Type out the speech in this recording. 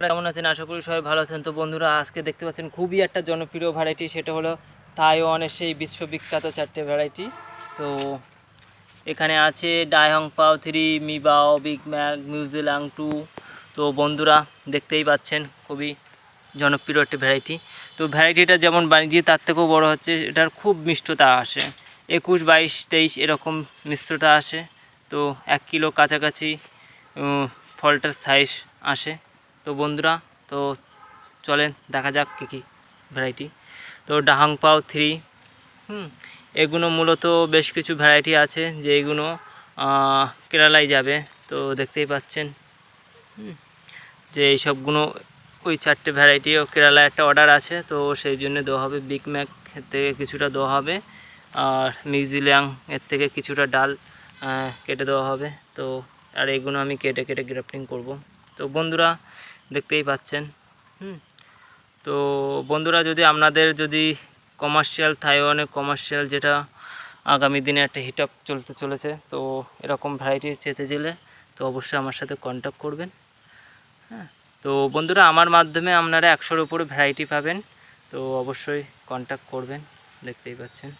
আপনারা কেমন আছেন? আশা করি সবাই ভালো আছেন। তো বন্ধুরা, আজকে দেখতে পাচ্ছেন খুবই একটা জনপ্রিয় ভ্যারাইটি সেটা হলো তাইওয়ানের সেই বিশ্ববিখ্যাত চারটে ভ্যারাইটি তো এখানে আছে ডায়হং পাও থ্রি মিবাও বিগ ম্যাক মিউজিলাং টু তো বন্ধুরা, দেখতেই পাচ্ছেন, খুবই জনপ্রিয় একটি ভ্যারাইটি তো ভ্যারাইটিটা যেমন বাণিজ্যিক তার থেকেও বড় হচ্ছে, এটার খুব মিষ্টতা আসে। একুশ, বাইশ, তেইশ এরকম মিষ্টতা আসে। তো এক কিলো কাছাকাছি ফলটার সাইজ আসে। তো বন্ধুরা, তো চলেন, দেখা যাক কী কী ভ্যারাইটি তো ডাহাং পাও থ্রি হুম এগুলো মূলত বেশ কিছু ভ্যারাইটি আছে যে এগুলো কেরালায় যাবে। তো দেখতেই পাচ্ছেন যে এই সবগুলো ওই চারটে ভ্যারাইটি ও কেরালায় একটা অর্ডার আছে, তো সেই জন্য দেওয়া হবে বিগ ম্যাক থেকে কিছুটা দেওয়া হবে, আর মিউজিলিয়াং এর থেকে কিছুটা ডাল কেটে দেওয়া হবে। তো, আর এগুলো আমি কেটে কেটে গ্রাফটিং করব। তো বন্ধুরা দেখতেই পাচ্ছেন, হুম তো বন্ধুরা যদি আপনাদের যদি কমার্শিয়াল থাইওয়ানের কমার্শিয়াল যেটা আগামী দিনে একটা হিট আপ চলতে চলেছে, তো এরকম ভ্যারাইটি চেতে গেলে তো অবশ্যই আমার সাথে কন্ট্যাক্ট করবেন হ্যাঁ তো বন্ধুরা আমার মাধ্যমে আপনারা একশোর উপরে ভ্যারাইটি পাবেন, তো অবশ্যই কন্ট্যাক্ট করবেন, দেখতেই পাচ্ছেন।